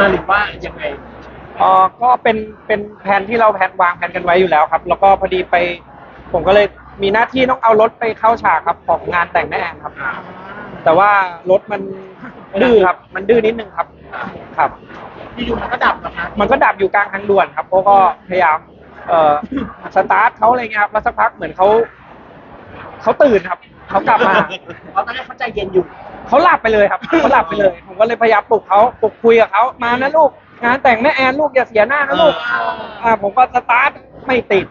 มาหรือว่ายังไงเออก็เป็นเป็นแผนที่เราแผนวางแผนกันไว้อยู่แล้วครับ แล้วก็พอดีไป ผมก็เลยมีหน้าที่ต้องเอารถไปเข้าฉากครับของงานแต่งแม่แอนครับ แต่ว่ารถมันดื้อครับ มันดื้อนิดนึงครับครับ อยู่ๆมันก็ดับนะคะมันก็ดับอยู่กลางทางด่วนครับเขาก็พยายาม เอ่อสตาร์ทเขาอะไรเงี้ยครับแล้วสักพักเหมือนเขาเขาตื่นครับ เขากลับมาเพราะตอนแรกเขาใจเย็นอยู่ เขาหลับไปเลยครับเขาหลับไปเลย ผมก็เลยพยายามปลุกเขาปลุกคุยกับเขามานะลูก งานแต่งแม่แอนลูกอย่าเสียหน้านะลูกอ่าผมก็สตาร์ทไม่ติด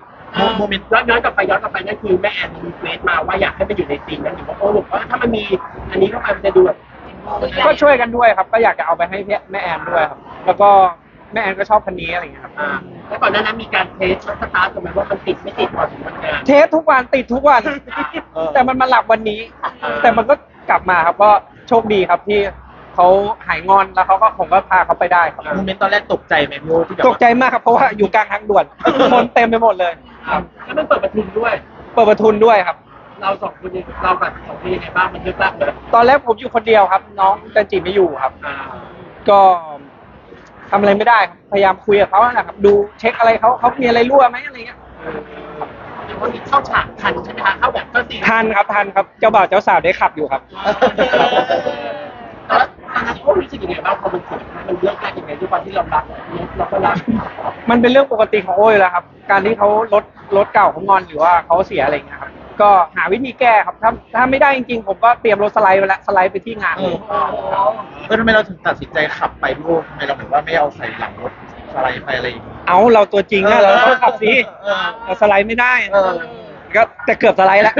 โมเมนต์ย้อนย้อนกลับไปย้อนกลับไปนั่นคือแม่แอนรีเควสมาว่าอยากให้มันอยู่ในซีนนั้นหรือว่าโอ้บอกว่าถ้ามันมีอันนี้เข้าไปมันจะดูแบบ ก็ช่วยกันด้วยครับ ก็อยากจะเอาไปให้แม่แอนด้วยครับ แล้วก็ แม่แอนก็ชอบคันนี้อะไรเงี้ยครับ อ่าแล้วก่อนหน้านั้นมีการเทสสตาร์ทกันไหมว่ามันติดไม่ติดก่อนถึงวันงาน เทสทุกวันติดทุกวัน เออ แต่มันมาหลับวันนี้อ่าแต่มันก็กลับมาครับก็โชคดีครับที่เขาหายงอนแล้วเขาก็ผมก็พาเขาไปได้ครับโมเมนต์ตอนแรกตกใจไหมพี่โอที่แบบตกใจมากครับเพราะว่าอยู่กลางทางด่วนคนเต็มไปหมดเลย ครับแล้วมันเปิดประทุนด้วย เปิดประทุนด้วยครับ เราสองคนยังเราแบบสองคนยังไงบ้างมันเยอะมากเลยตอนแรกผมอยู่คนเดียวครับ น้องจันจิไม่อยู่ครับ อ่า ก็ ทำอะไรไม่ได้ครับพยายามคุยกับเขาแหละครับ ดูเช็คอะไรเขาเขามีอะไรรั่วไหมอะไรเงี้ยแต่ว่ามีเข้าฉากทันใช่ไหมคะเข้าแบบเข้าซีนทันครับทันครับเจ้าบ่าวเจ้าสาวได้ขับอยู่ครับ แล้วตอนนั้นโอ้รู้สึกยังไงบ้างพอมันถึงมันเลิกได้ยังไงด้วยความที่เรารักเราก็รักมันเป็นเรื่องปกติของโอ้ยแล้วครับ การที่เขารถรถเก่าเขางอนหรือว่าเขาเสียอะไรเงี้ยครับ ก็หาวิธีแก้ครับถ้าถ้าไม่ได้จริงๆ ผมก็เตรียมรถสไลด์ไปแล้วสไลด์ไปที่งานเออเออทำไมเราถึงตัดสินใจขับไปพี่โอทำไมเราแบบว่าไม่เอาใส่หลังรถอะไรไปอะไรอย่างเงี้ยเอาเราตัวจริงอะเราต้องขับสิเออเราสไลด์ไม่ได้เออก็แต่เกือบสไลด์แล้ว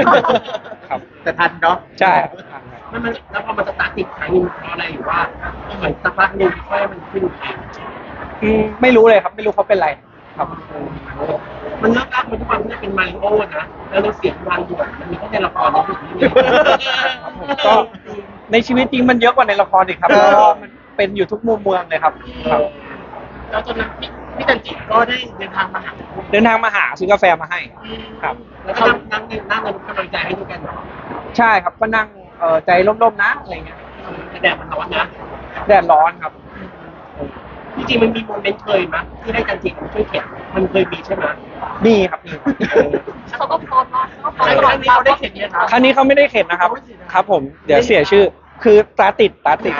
ครับ แต่ทันเนาะใช่ครับมันมันแล้วพอมันสตาร์ทติดครั้งนึงเพราะอะไรหรือว่าเหมือนสักพักหนึงค่อยมันขึ้นเองอืมไม่รู้เลยครับ ไม่รู้เขาเป็นไร ครับมันเลิกรักมันทุกความที่เป็นมาริโอนะแล้วเราเสียงวางอยู่มันมีแค่ในละครในยุคนี้ครับผมก็ในชีวิตจริงมันเยอะกว่าในละครอีกครับเพราะว่ามันเป็นอยู่ทุกมุมเมืองเลยครับครับ แล้วตอนนั้นพี่พี่จันจิก็ได้เดินทางมาหาเดินทางมาหาซื้อกาแฟมาให้ ครับ แล้วก็นั่งนั่งนั่งกันกำลังใจให้ด้วยกันใช่ครับก็นั่งเอ่อใจร่มๆนะอะไรเงี้ยแต่แดดมันร้อนนะแดดร้อนครับ จริงๆมันมีโมเมนต์เคยมั้ยที่ได้จันจิมาช่วยเข็นมันเคยมีใช่ไหมมีครับมีครับเขาก็พร้อมเนาะเขาพร้อมครั้งนี้เขาได้เข็นเนี่ยนะครั้งนี้เขาไม่ได้เข็นนะครับ ครับผมเดี๋ยวเสียชื่อ คือตาติดตาติด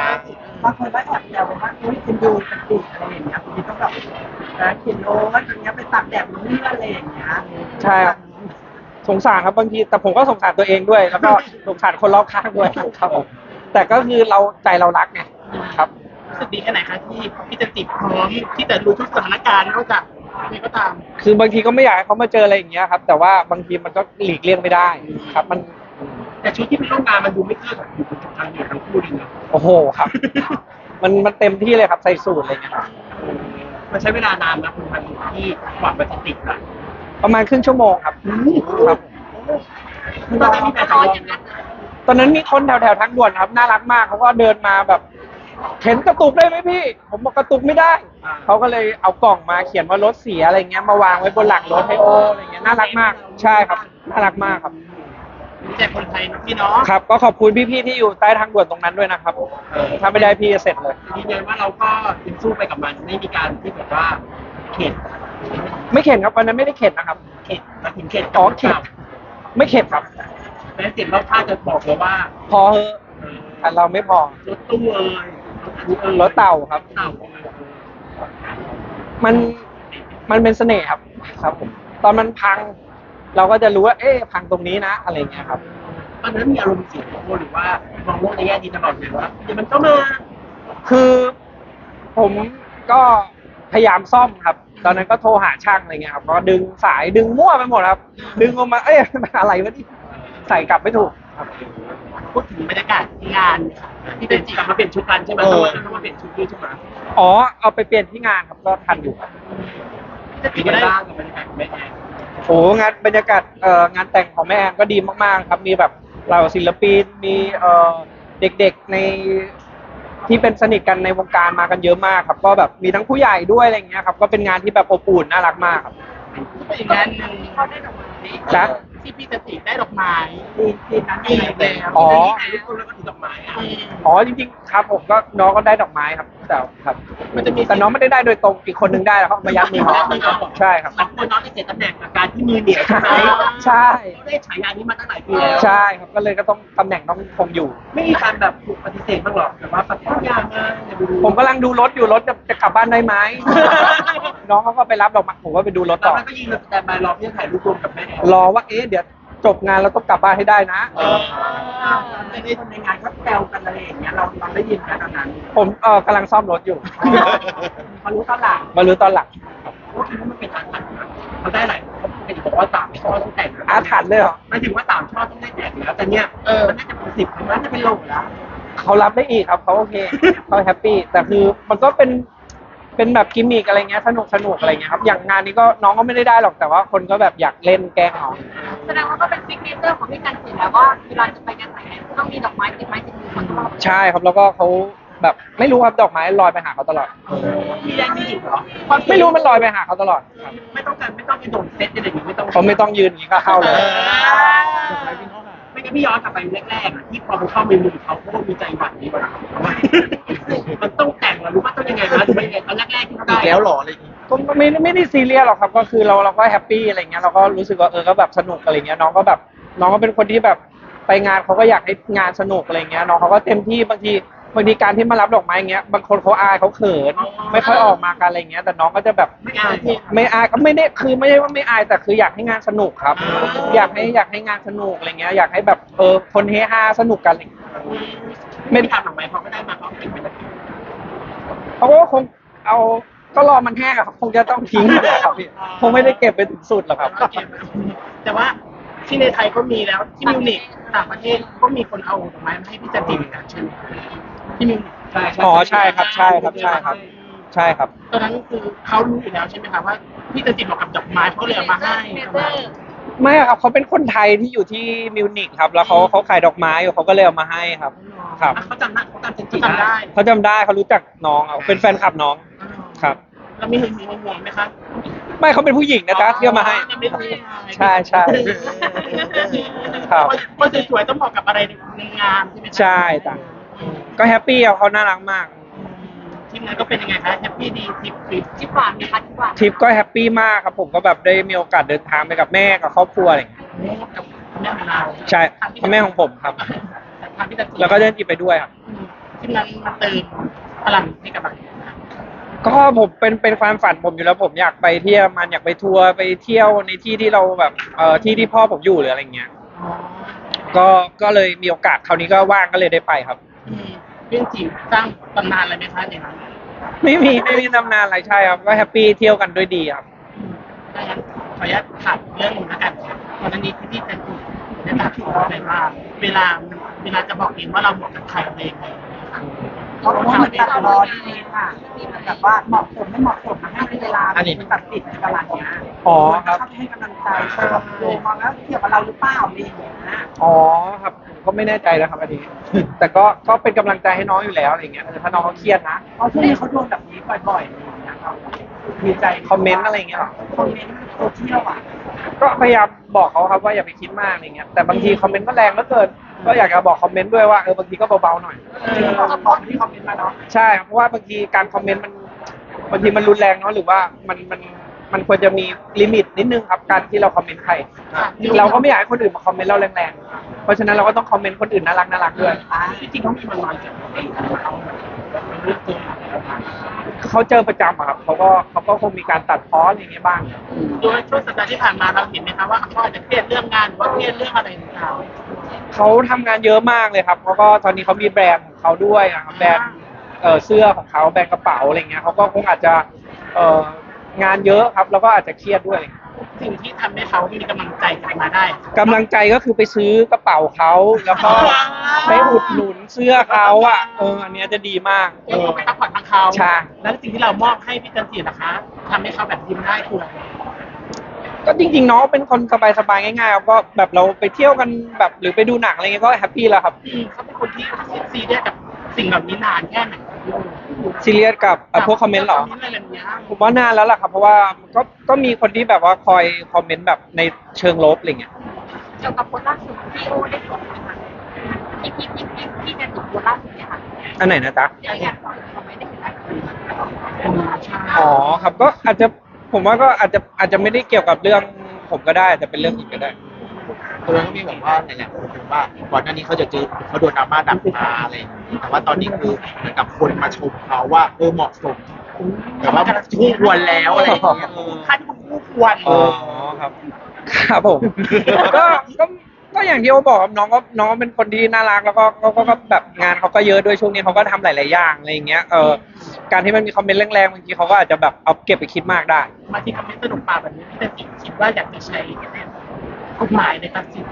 บางคนก็แอบแซวว่าอุ้ยคุณดูมันติดอะไรอย่างเงี้ยคุณต้องแบบนะเขียนโน้ตอย่างเงี้ยไปตักแดดมันเลื่อนอะไรอย่างเงี้ยใช่ครับ สงสารครับบางทีแต่ผมก็สงสารตัวเองด้วย แล้วก็สงสารคนรอบข้างด้วยครับผมแต่ก็คือเราใจเรารักไงครับ รู้สึกดีแค่ไหนคะที่พี่จันจิพร้อมที่จะรู้ทุกสถานการณ์นอกจากอะไรก็ตาม คือบางทีก็ไม่อยากให้เขามาเจออะไรอย่างเงี้ยครับ แต่ว่าบางทีมันก็หลีกเลี่ยงไม่ได้ครับ มันแต่ชุดที่ไปร่วมงานมันดูไม่เท่ากับอยู่ทางอยู่ทั้งคู่เลยนะโอ้โหครับ มันมันเต็มที่เลยครับใส่สูตรอะไรเงี้ยครับมันใช้เวลานานนะคุณพันธุ์ที่กว่ามันจะติดอะประมาณครึ่งชั่วโมงครับครับคือตอนนั้นมีแต่ทะเลาะกันนะตอนนั้นมีคนแถวแถวๆทางด่วนครับ น่ารักมากเขาก็เดินมาแบบ เข็นกระตุกได้ไหมพี่ ผมบอกกระตุกไม่ได้ เขาก็เลยเอากล่องมาเขียนว่ารถเสียอะไรเงี้ยมาวางไว้บนหลังรถให้โออะไรเงี้ยน่ารักมากใช่ครับ น่ารักมากครับมีแต่คนไทยนะพี่เนาะครับ ก็ขอบคุณพี่ๆที่อยู่ใต้ทางด่วนตรงนั้นด้วยนะครับถ้าไม่ได้พี่จะเสร็จเลยยืนยันว่าเราก็ยังสู้ไปกับมันไม่มีการที่แบบว่าเข็ดไม่เข็นครับวันนั้นไม่ได้เข็นนะครับ เข็ดมาถึงเข็ดอ๋อเข็ดไม่เข็นครับแม้เสียงเราพลาดจะบอกเลยว่า พอเถอะแต่เราไม่พอรถตู้เอ่ย รถเอ่ยรถเต่าครับ เต่ามันมันเป็นเสน่ห์ครับครับผมตอนมันพัง เราก็จะรู้ว่า เอ๊ะพังตรงนี้นะอะไรเงี้ยครับตอนนั้นมีอารมณ์เสียโหรือว่ามองโลกในแง่ดีตลอดเลยว่าเดี๋ยวมันก็มา คือผมก็พยายามซ่อมครับ ตอนนั้นก็โทรหาช่างอะไรเงี้ยครับก็ดึงสายดึงมั่วไปหมดครับ ดึงออกมาเอ๊ะมันอะไรวะนี่ใส่กลับไม่ถูก ครับพูดถึงบรรยากาศที่งานที่เป็นจิกลับมาเปลี่ยนชุดกันใช่ไหมต้องมาต้องมาเปลี่ยนชุดด้วยใช่ไหมอ๋อ เอาไปเปลี่ยนที่งานครับก็ทันอยู่ครับเป็นยังไงบ้างกับบรรยากาศของแม่แอนโอ้งานบรรยากาศเอ่องานแต่งของแม่แอนก็ดีมากๆ ครับมีแบบเหล่าศิลปินมีเอ่อเด็กๆในที่เป็นสนิทกันในวงการมากันเยอะมากครับ ก็แบบมีทั้งผู้ใหญ่ด้วยอะไรอย่างเงี้ยครับ ก็เป็นงานที่แบบอบอุ่นน่ารักมากครับอีกงานหนึ่งเขาได้ดอกไม้ จ๊ะ ที่พี่จะติได้ดอกไม้ซีนซีนนั้นอีกแล้แล้ววอ๋อที่ถ่ายรูปคนแล้วก็ถือดอกไม้อะอ๋อจริงๆครับผมก็น้องก็ได้ดอกไม้ครับ แต่ครับมันจะมี แต่น้องไม่ได้ได้โดยตรงอีกคนนึงได้แล้วเขาเอามายัดมือเขาใช่ครับ มันควรน้องได้เสียตำแหน่งจากการที่มือเหนียวใช่ไหมใช่ เขาได้ฉายานี้มาตั้งหลายปีแล้ว ใช่ครับก็เลยก็ต้องตำแหน่งต้องคงอยู่ ไม่มีการแบบถูกปฏิเสธบ้างหรอกแต่ว่าปฏิเสธยากมากอย่าไปดูผมกำลังดูรถอยู่รถจะจะกลับบ้านได้ไหม น้องเขาก็ไปรับดอกไม้ผมก็ไปดูรถตอนต่อนั้นก็ยิงแบบแต่มารอพี่จะถ่ายรูปรวมกับแม่รอว่าเอ๊ะเดี๋ยว จบงานเราต้องกลับบ้านให้ได้นะเออในคนในงานก็แซวกันอะไรอย่างเงี้ยเราเราได้ยินกันตอนนั้นผมเออกำลังซ่อมรถอยู่เขารู้ตอนหลังมารู้ตอนหลังว่าคิดว่ามันเป็นอาถรรพ์นะเขาได้หลายเขาเป็นบอกว่าสามช่อต้องแต่งอาถรรพ์เลยเหรอหมายถึงว่าสามช่อต้องได้แต่งแล้วแต่เนี้ยเออมันน่าจะเป็นสิบมันน่าจะเป็นโหลแล้วเขารับได้อีกครับเขาโอเคเขาแฮปปี้แต่คือมันก็เป็น เป็นแบบกิมมิกอะไรเงี้ยสนุกสนุกอะไรเงี้ยครับอย่างงานนี้ก็น้องก็ไม่ได้ได้หรอกแต่ว่าคนก็แบบอยากเล่นแกล้งน้อง แสดงว่าก็เป็นซิกเนเจอร์ของพี่กันสิแล้วว่าเวลาจะไปงานแต่งเนี่ยต้องมีดอกไม้ติดไม้ติดมือมาตลอดใช่ครับแล้วก็เขาแบบไม่รู้ครับดอกไม้ลอยไปหาเขาตลอด มีแรงมีอีกเหรอไม่รู้มันลอยไปหาเขาตลอดครับไม่ต้องการไม่ต้องไปโดนเซตอะไรอย่างงี้ไม่ต้อง เขาไม่ต้องยืนอย่างนี้ก็เข้าเลย ไม่งั้นพี่ย้อนกลับไปแรกๆอะที่พอมันเข้าเมนูเขาเขาก็มีใจหวั่นนี้ว่ามันต้องแต่งหรือว่าต้องยังไงนะหรือว่ายังไงตอนแรกๆที่เขาได้อีกแล้วเหรออะไรอย่างงี้ก็ไม่ไม่ได้ซีเรียสหรอกครับ ก็คือเราเราก็แฮปปี้อะไรเงี้ยเราก็รู้สึกว่าเออก็แบบสนุกอะไรเงี้ยน้องก็แบบน้องก็เป็นคนที่แบบไปงานเขาก็อยากให้งานสนุกอะไรเงี้ยน้องเขาก็เต็มที่บางที บางทีการที่มารับดอกไม้เงี้ยบางคนเขาอายเขาเขิน ไม่ค่อยออกมากันอะไรเงี้ย แต่น้องก็จะแบบไม่อายไม่อายก็ไม่ได้คือไม่ได้ว่าไม่อายแต่คืออยากให้งานสนุกครับอยากให้อยากให้งานสนุกอะไรเงี้ยอยากให้แบบเออคนเฮฮาสนุกกันอะไรเงี้ยไม่ได้ทำหรอกไหมพอไม่ได้มาเขาเก็บไว้แล้วเขาก็คงเอาก็รอมันแห้งอะครับคงจะต้องทิ้งแหละครับพี่คงไม่ได้เก็บไปถึงสุดหรอกครับ แต่ว่า ที่ในไทยก็มีแล้วที่มิวนิกต่างประเทศก็มีคนเอาดอกไม้มาให้พี่จันจิเหมือนกันใช่ไหมที่มิวนิกใช่อ๋อใช่ครับใช่ครับใช่ครับ ใช่ครับตอนนั้นคือเขารู้อยู่แล้วใช่ไหมคะว่าพี่จันจิบอกกับดอกไม้เขาเลยเอามาให้ซิกเนเจอร์ไม่ครับเขาเป็นคนไทยที่อยู่ที่มิวนิกครับ แล้วเขาเขาขายดอกไม้อยู่เขาก็เลยเอามาให้ครับ ครับเขาจำได้เขาจำจันจิได้เขาจำได้เขารู้จักน้องอะเป็นแฟนคลับน้องครับ แล้วมีหึงมีงงไหมคะไม่เขาเป็นผู้หญิงนะจ๊ะที่เอามาให้ใช่ใช่ครับ คนสวยๆต้องเหมาะกับอะไรในงานใช่ไหมคะใช่ต่างก็แฮปปี้อะเขาน่ารักมาก ทีมงานก็เป็นยังไงคะแฮปปี้ดีทริปทริปจิบหวานไหมคะจิบหวานทริปก็แฮปปี้มากครับผมก็แบบได้มีโอกาสเดินทางไปกับแม่กับครอบครัวอะไรอย่างเงี้ยกับแม่ของเราใช่พ่อแม่ของผมครับทางพี่จันจิแล้วก็เดินจีบไปด้วยครับ ทีมงานมาเติมพลังให้กับเรา ก็ผมเป็นเป็นความฝันผมอยู่แล้วผมอยากไปเที่ยวมันอยากไปทัวร์ไปเที่ยวในที่ที่เราแบบเอ่อที่ที่พ่อผมอยู่หรืออะไรเงี้ยก็ก็เลยมีโอกาสคราวนี้ก็ว่างก็เลยได้ไปครับเรื่องจีบสร้างตำนานอะไรไหมคะในนั้นไม่มีไม่มีตำนานอะไรใช่ครับก็แฮปปี้เที่ยวกันด้วยดีครับดังนั้นขออนุญาตถามเรื่องหนึงแล้วกันตอนนี้ที่พี่จันจิได้ตัดสินใจว่าเวลาเวลาจะบอกเองว่าเราเหมาะกับใครอะไรยังไง เขาบอกว่ามันตัดรอดีค่ะแบบว่าเหมาะสมไม่เหมาะสมมาให้เวลามันตัดสินในตลาดเนี้ยอ๋อครับ เขาให้กำลังใจเชิญดูมองแล้วเกี่ยวกับเราหรือเปล่าอะไรอย่างเงี้ยอ๋อครับก็ไม่แน่ใจนะครับอันนี้ แต่ก็ก็เป็นกำลังใจให้น้องอยู่แล้วอะไรเงี้ยเออถ้าน้องเขาเครียดนะ เพราะช่วงนี้เขาโดนแบบนี้บ่อยๆอะไรอย่างเงี้ยครับมีใจคอมเมนต์อะไรเงี้ยหรอ คอมเมนต์โซเชียลอะก็พยายามบอกเขาครับว่าอย่าไปคิดมากอะไรเงี้ยแต่บางทีคอมเมนต์ก็แรงเหลือเกิน ก็อยากจะบอกคอมเมนต์ด้วยว่าเออบางทีก็เบาๆหน่อยจริงๆเราตอบที่คอมเมนต์มาเนาะใช่ครับเพราะว่าบางทีการคอมเมนต์มันบางทีมันรุนแรงเนาะหรือว่ามันมันมันควรจะมีลิมิตนิดนึงครับการที่เราคอมเมนต์ใครเราก็ไม่อยากให้คนอื่นมาคอมเมนต์เราแรงๆเพราะฉะนั้นเราก็ต้องคอมเมนต์คนอื่นน่ารักน่ารักด้วยอ่าจริงๆเขามีมันมาจากเองเขาเรื่องตัวเขาเจอประจำอะครับเขาก็เขาก็คงมีการตัดพ้ออะไรอย่างเงี้ยบ้าง โดยช่วงสัปดาห์ที่ผ่านมาเราเห็นไหมคะว่าเขาอาจจะเครียดเรื่องงานหรือว่าเครียดเรื่องอะไรต่าง เขาทำงานเยอะมากเลยครับเขาก็ตอนนี้เขามีแบรนด์ของเขาด้วยนะครับแบรนด์เอ่อเสื้อของเขาแบรนด์กระเป๋าอะไรเงี้ยเขาก็คงอาจจะเอ่องานเยอะครับ แล้วก็อาจจะเครียดด้วยๆสิ่งที่ทำให้เขามีกำลังใจกลับมาได้ กำลังใจก็คือไปซื้อกระเป๋าเขาแล้วก็ไปอุดหนุนเสื้อเขาอะเอออันเนี้ยจะดีมากเออไปพักผ่อนทางเขาใช่ แล้วสิ่งที่เรามอบให้พี่จันจีนะคะทำให้เขาแบบยิ้มได้คืออะไร ก็จริงๆน้องเป็นคนสบายๆง่ายๆครับก็แบบเราไปเที่ยวกันแบบหรือไปดูหนังอะไรเงี้ยก็แฮปปี้แล้วครับ อืมเขาเป็นคนที่ซีเรียสกับสิ่งแบบนี้นานแค่ไหนซีเรียสกับเอ่อพวกคอมเมนต์เหรอ คอมเมนต์อะไรแบบเนี้ยผมว่านานแล้วล่ะครับ เพราะว่าก็ก็มีคนที่แบบว่าคอยคอมเมนต์แบบในเชิงลบอะไรเงี้ยเกี่ยวกับโพสต์ล่าสุดที่โอได้ส่งไหมคะที่ที่ที่ที่ที่จะส่งโพสต์ล่าสุดเนี่ยค่ะอันไหนนะจ๊ะยังอยากฟังคอมเมนต์ได้เห็นไหม อ๋อครับก็อาจจะ ผมว่าก็อาจจะอาจจะไม่ได้เกี่ยวกับเรื่องผมก็ได้แต่เป็นเรื่องอื่นก็ได้ ตัวนั้นก็มีแบบว่าหลายๆคนเป็นว่าก่อนหน้านี้เขาจะเจอเขาโดนดราม่าดักมาอะไรอย่างนี้แต่ว่าตอนนี้คือเหมือนกับคนมาชมเขาว่าเออเหมาะสมแต่ว่าคู่ควรแล้วอะไรอย่างเงี้ยเออขั้นคู่ควร อ๋อครับ ครับผม ก็ก็ ก็อย่างที่โอบอกครับน้องก็น้องก็เป็นคนที่น่ารักแล้วก็ก็ก็ก็แบบงานเขาก็เยอะด้วยช่วงนี้เขาก็ทำหลาย ๆ อย่างอะไรอย่างเงี้ยเออการที่มันมีคอมเมนต์แรงๆบางทีเขาก็อาจจะแบบเอาเก็บไปคิดมากได้มาที่คำนี้สนุกปากแบบนี้แต่สิ่งคิดว่าอยากจะใช้กฎหมายในตัดสิน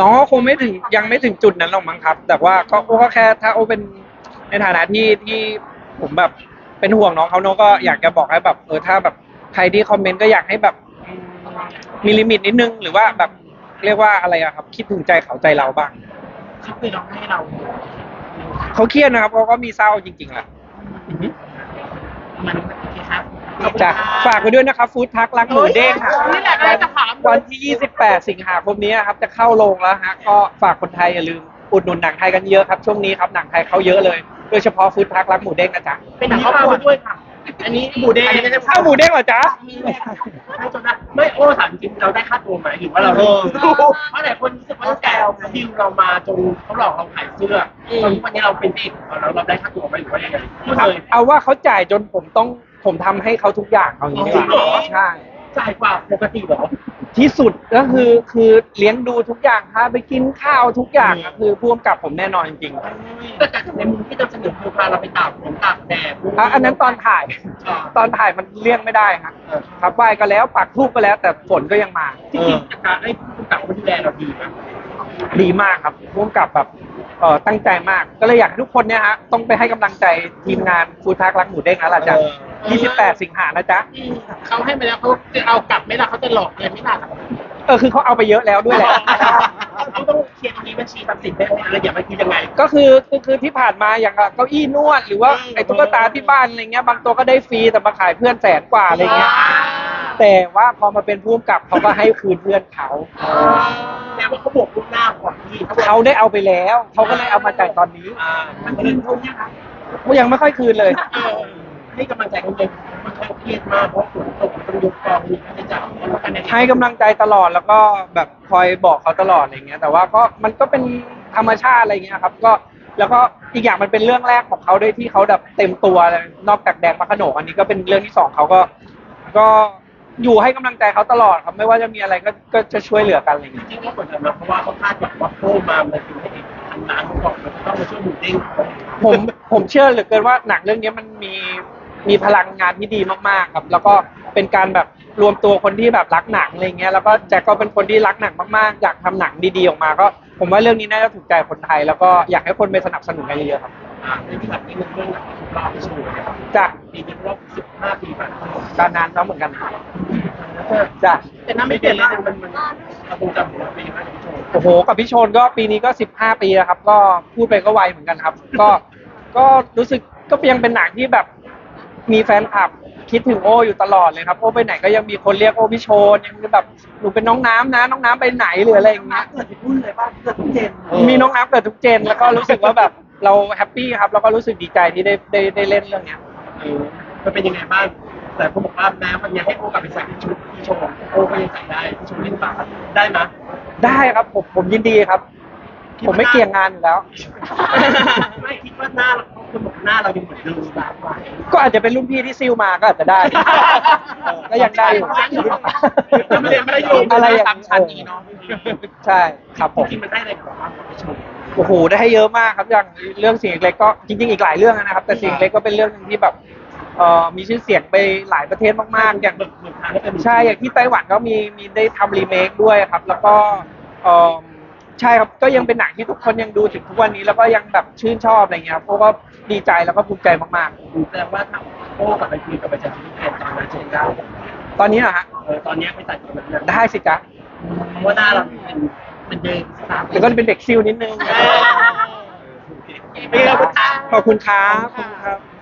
น้องก็คงไม่ถึงยังไม่ถึงจุดนั้นหรอกมั้งครับ แต่ว่าก็โอ้ก็แค่ถ้าโอเป็นในฐานะที่ที่ผมแบบเป็นห่วงน้องเขาน้องก็อยากจะบอกให้แบบเออถ้าแบบใครที่คอมเมนต์ก็อยากให้แบบอืมมีลิมิตนิดนึงหรือว่าแบบ เรียกว่าอะไรอะครับ คิดถึงใจเขาใจเราบ้าง เขาเคยร้องให้เราเขาเครียดนะครับเขาก็มีเศร้าจริงๆแหละมันโอเคครับจะฝากไว้ด้วยนะครับฟู้ดทักรักหมูเด้งค่ะนี่แหละกำลังจะถาม วันที่ 28 สิงหาคมนี้ครับ จะเข้าโรงแล้วฮะก็ฝากคนไทยอย่าลืมอุดหนุนหนังไทยกันเยอะครับช่วงนี้ครับหนังไทยเข้าเยอะเลย โดยเฉพาะฟู้ดทักรักหมูเด้งนะจ๊ะเป็นหนังครอบครัวด้วยค่ะ อันนี้หมูแดงข้าวหมูเด้งเหรอจ๊ะให้จนได้ไม่โอ้ถามจริงเราได้ค่าตัวไหมหรือว่าเราเออเพราะหลายคนรู้สึกว่าตั้งแต่ดิวเรามาจนเขาหลอกเราขายเสื้อจนวันนี้เราเป็นเด็กเราเราได้ค่าตัวไหมหรือว่ายังไงพูดเลยเอาว่าเขาจ่ายจนผมต้องผมทำให้เขาทุกอย่างเอางี้ดีกจริงเหรอว่าใช่ จ่ายกว่าปกติเหรอ ที่สุดก็คือคือเลี้ยงดูทุกอย่างพาไปกินข้าวทุกอย่างก็คือพ่วงกับผมแน่นอนจริงๆแต่จากในมุมที่เราเสนอคือพาเราไปตากฝนตากแดดอะอันนั้นตอนถ่ายตอนถ่ายมันเลี่ยงไม่ได้ครับครับไหว้ก็แล้วปักทูบก็แล้ว แต่ฝนก็ยังมา จริงๆจากการได้ผู้กำกับคนดูแลเราดีนะดีมากครับพ่วงกับแบบเอ่อตั้งใจมาก ก็เลยอยากให้ทุกคนเนี่ยฮะต้องไปให้กำลังใจทีมงานฟูทักรักหมูเด้งแล้วล่ะจ๊ะเออ 28 สิงหานะจ๊ะเขาให้มาแล้วเขาจะเอากลับไหมล่ะเขาจะหลอกเลยไหมล่ะเออคือเขาเอาไปเยอะแล้วด้วยแหละเขาต้องเคลียร์ตรงนี้บัญชีทรัพย์สินได้ไหมอะไรอย่างมันคือยังไง ก็คือคือคือที่ผ่านมาอย่างเก้าอี้นวด หรือว่าไอ้ตุ๊กตาที่บ้านอะไรเงี้ยบางตัวก็ได้ฟรีแต่มาขายเพื่อนแสนกว่าอะไรเงี้ย แต่ว่าพอมาเป็นผู้กำกับเขาก็ให้คืนเพื่อนเขา แต่ว่าเขาบอกล่วงหน้าก่อนที่เขาได้เอาไปแล้ว เขาก็เลยเอามาจ่ายตอนนี้อ่ามันเงินเท่านี้ครับก็ยังไม่ค่อยคืนเลย เออ ให้กำลังใจเขาเลยมันเขาเครียดมากเพราะฝนตกมันต้องยกกองมีค่าใช้จ่ายแล้วกันในให้กำลังใจตลอดแล้วก็แบบคอยบอกเขาตลอดอะไรเงี้ย แต่ว่าก็มันก็เป็นธรรมชาติอะไรเงี้ยครับ ก็แล้วก็อีกอย่างมันเป็นเรื่องแรกของเขาด้วยที่เขาแบบเต็มตัวเลยนอกจากแดงมะขนกอันนี้ก็เป็นเรื่องที่สองเขาก็ ก็อยู่ให้กำลังใจเขาตลอดครับไม่ว่าจะมีอะไรก็ก็จะช่วยเหลือกันอะไรจเงี้ยริงๆก็กดดันนะเพราะว่าเขาคาดหวังว่าโค้มามันคือให้พันล้านก่อนมันต้องมาช่วยหมูเด้งผมผมเชื่อเหลือเกินว่าหนังเรื่องนี้มันมี มีพลังงานที่ดีมากๆครับ แล้วก็เป็นการแบบรวมตัวคนที่แบบรักหนังอะไรเงี้ยแล้วก็แจ็คก็เป็นคนที่รักหนังมากๆ อยากทำหนังดีๆออกมา ก็ผมว่าเรื่องนี้น่าจะถูกใจคนไทย แล้วก็อยากให้คนไปสนับสนุนกันเยอะๆครับอ่าในที่แบบนี้มันเรื่องหนังรอบที่ชูนะครับจ้ะปีนี้รอบสิบห้าปีผ่านมาการนานแล้วเหมือนกันจ้ะแต่น้าไม่เปลี่ยนเลยนะมันมันเราคงจำหัวปีมากที่โชว์โอ้โหกับพี่โชนก็ปีนี้ก็สิบห้าปีแล้วครับ ก็พูดไปก็ไวเหมือนกันครับ ก็ก็รู้สึกก็ยังเป็นหนังที่แบบ มีแฟนคลับคิดถึงโออยู่ตลอดเลยครับ โอไปไหนก็ยังมีคนเรียกโอพี่โชนยังแบบหนูเป็นน้องน้ำนะ น้องน้ำไปไหนหรืออะไรอย่างเงี้ย เกิดที่พุ่นเลยป่ะเกิดทุกเจนมีน้องน้ำเกิดทุกเจนแล้วก็รู้สึกว่าแบบเราแฮปปี้ครับแล้วก็รู้สึกดีใจที่ได้ได้ได้เล่นเรื่องเนี้ย เออมันเป็นยังไงบ้าง แต่ผมบอกว่าแม้วันนี้ให้โอกลับไปใส่ชุดที่โชว์โอ้ก็ยังใส่ได้ที่โชว์เล่นปากได้ไหมได้ครับผมผมยินดีครับ ผมไม่เกี่ยงงานอยู่แล้ว ไม่คิดว่าหน้าเรา คนบอกหน้าเรายังเหมือนเดิมแบบว่าก็อาจจะเป็นรุ่นพี่ที่ซิลมาก็อาจจะได้เออก็ยังได้อยู่ไม่ได้ไม่ได้โยงอะไรอย่างตามชั้นนี้เนาะใช่ครับผม จริงๆมันได้อะไรกับเราไปชมโอ้โหได้ให้เยอะมากครับอย่างเรื่องสิ่งเล็กก็จริงๆอีกหลายเรื่องนะครับ แต่สิ่งเล็กก็เป็นเรื่องหนึงที่แบบเอ่อมีชื่อเสียงไปหลายประเทศมากๆ อย่างเบิกเบิกทางให้เป็นใช่ อย่างที่ไต้หวันก็มีมีได้ทำรีเมคด้วยครับ แล้วก็เอ่อใช่ครับ ก็ยังเป็นหนังที่ทุกคนยังดูถึงทุกวันนี้ แล้วก็ยังแบบชื่นชอบอะไรเงี้ยครับเพราะว่า ดีใจแล้วก็ภูมิใจมากแสดงว่าถ้าโอ้กับไปคุยกับประชาชนที่แทนตอนนั้นเจ็ดเก้าๆ ตอนนี้นะฮะเออตอนนี้ไปใส่ตัวนั้นได้สิจ๊ะเพราะว่าหน้าเราเป็นเป็นเดิมสามเดี๋ยวก็เป็นเด็กซิลนิดนึงเป็นไงบ้างขอบคุณครับขอบคุณครับ